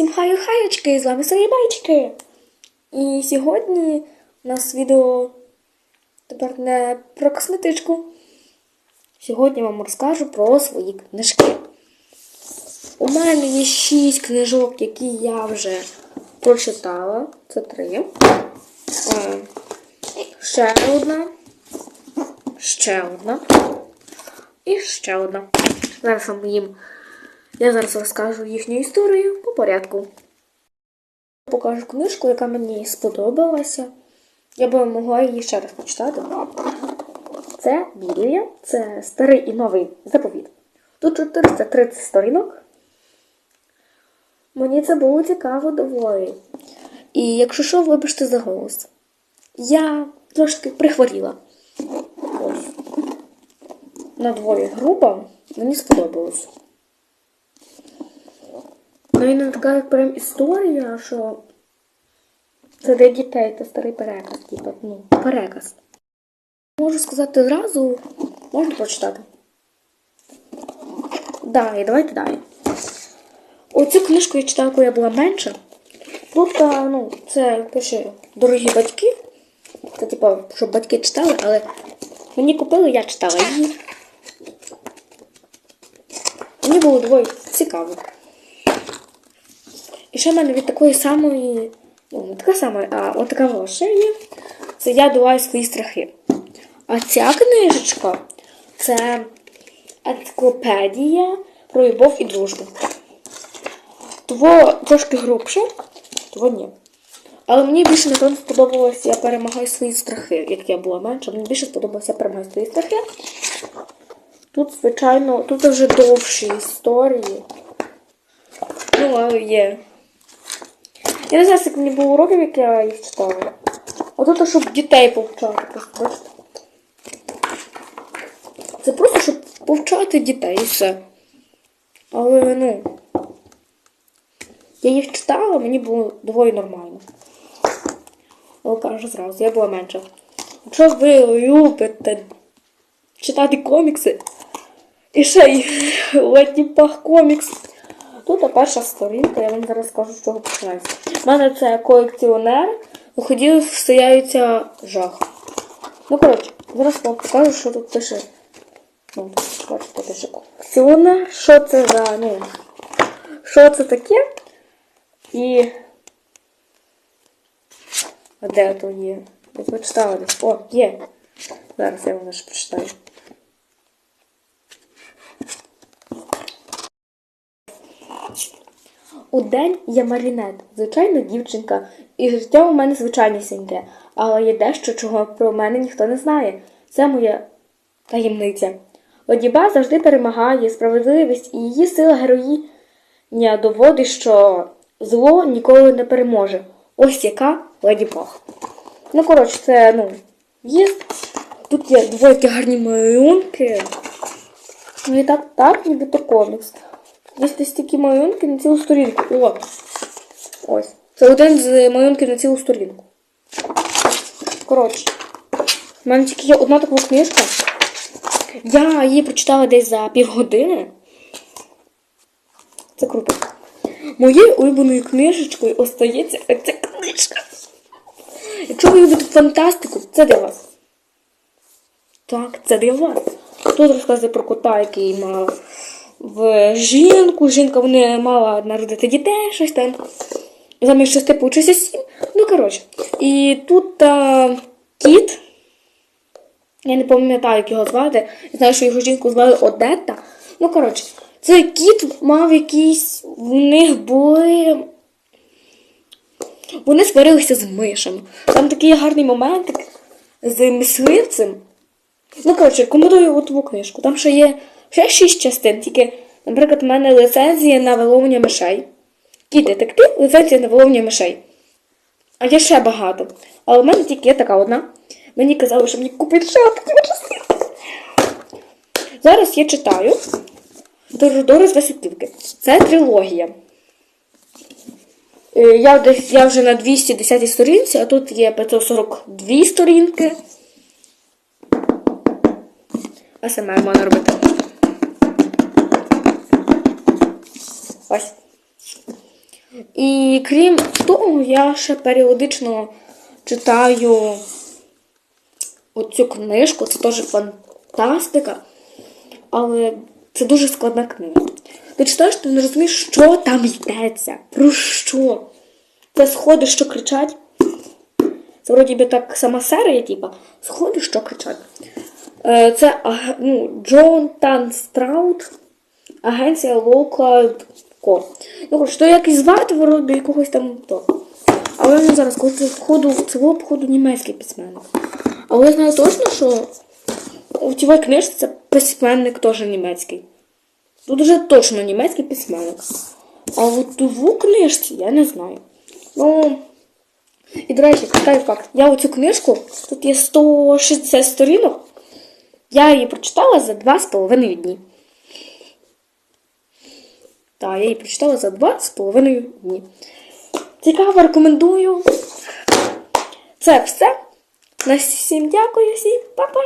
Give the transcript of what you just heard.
Всім хаю-хаєчки, з вами свої байчики. І сьогодні у нас відео тепер не про косметичку. Сьогодні вам розкажу про свої книжки. У мене є 6 книжок, які я вже прочитала. Це три. Е, Ще одна. Ще одна. І ще одна. Зараз вам їм. Я зараз розкажу їхню історію по порядку. Покажу книжку, яка мені сподобалася. Я би могла її ще раз почитати. Це Біблія, це старий і новий заповіт. Тут 430 сторінок. Мені це було цікаво доволі. І якщо що, вибачте за голос. Я трошки прихворіла. Ось. На двоє група мені сподобалось. Ну не така як прям історія, що це для дітей, це старий переказ, типу, ну, переказ. Можу сказати зразу, можна прочитати. Далі, давайте далі. Оцю книжку я читала, коли я була менша. А, ну, це пише дорогі батьки. Це типу, щоб батьки читали, але мені купили, я читала її. Мені було доволі цікаво. Ще в мене від такої самої, ну, не така сама, а от така ваша є. Це я долаю свої страхи. А ця книжечка це енциклопедія про любов і дружбу. Того трошки грубше, того ні. Але мені більше напевно сподобалося я перемагаю свої страхи, як я була менша. Мені більше сподобалося я перемагаю свої страхи. Тут, звичайно, тут вже довші історії. Ну, але є. Я не знаю, скільки мені було років, як я їх читала. Ото то, щоб дітей повчати. просто. Це просто, щоб повчати дітей і все. Але, ну. Я їх читала, мені було доволі нормально. Але кажу зразу, я була менша. Якщо ви любите читати комікси, і ще й летіпах комікс. Тут перша сторінка, я вам зараз скажу, з чого починається. У мене це колекціонер, у ходів стояється жах. Ну, коротше, зараз вам покажу, що тут пише. Ну, бачите, пише колекціонер. Що це за, ну, що це таке? І. А де то є? Я прочитала десь. О, є. Зараз я вам ще прочитаю. У день я Марінет, звичайна дівчинка, і життя у мене звичайнісіньке, але є дещо, чого про мене ніхто не знає. Це моя таємниця. Одіба завжди перемагає справедливість, і її сила героїня доводить, що зло ніколи не переможе. Ось яка леді Баг. Ну, коротше, це, ну, є. Тут є двоє гарні малюнки. Ну і так, так, ніби то комікс. Є десь такі малюнки на цілу сторінку. О! Ось. Це один з малюнків на цілу сторінку. Коротше. У мене тільки є одна така книжка. Я її прочитала десь за півгодини. Це круто. Моєю улюбленою книжечкою остається ця книжка. Якщо ви любите фантастику, це для вас. Так, це для вас. Тут розказує про кота, який мав в жінку. Жінка вони мала народити дітей, щось там. Замість шести получився сім. Ну, коротше. І тут а, кіт. Я не пам'ятаю, як його звати. Я знаю, що його жінку звали Одетта. Ну, коротше, цей кіт мав якісь. В них були. Вони сварилися з мишами. Там такий гарний момент з мисливцем. Ну, коротше, рекомендую оту книжку. Там ще є ще шість частин, тільки, наприклад, у мене ліцензія на виловлення мишей. Кіт детектив, ліцензія на виловлення мишей. А є ще багато. Але в мене тільки є така одна. Мені казали, що мені купити ще одну частину. Зараз я читаю Дорождори з Васюківки. Це трилогія. Е, Я десь я вже на 210 сторінці, а тут є 542 сторінки. АСМР можна робити. Ось. І крім того, я ще періодично читаю оцю книжку, це теж фантастика, але це дуже складна книга. Ти читаєш, ти не розумієш, що там йдеться, про що. Це сходи, що кричать. Це вроді би так сама серія, типа, сходи, що кричать. Е, Це ну, Джон Тан Страут, агенція Local Co. Ну, коротше, то якийсь звати вроді якогось там то. Але він зараз, це входу, це походу, німецький письменник. Але я знаю точно, що у цій книжці це письменник теж німецький. Тут вже точно німецький письменник. А от у книжці я не знаю. Ну. І, до речі, цікавий факт. Я оцю книжку, тут є 160 сторінок. Я її прочитала за 2,5 дні. Так, я її прочитала за 2,5 дні. Цікаво, рекомендую. Це все. На всім дякую, всім па-па!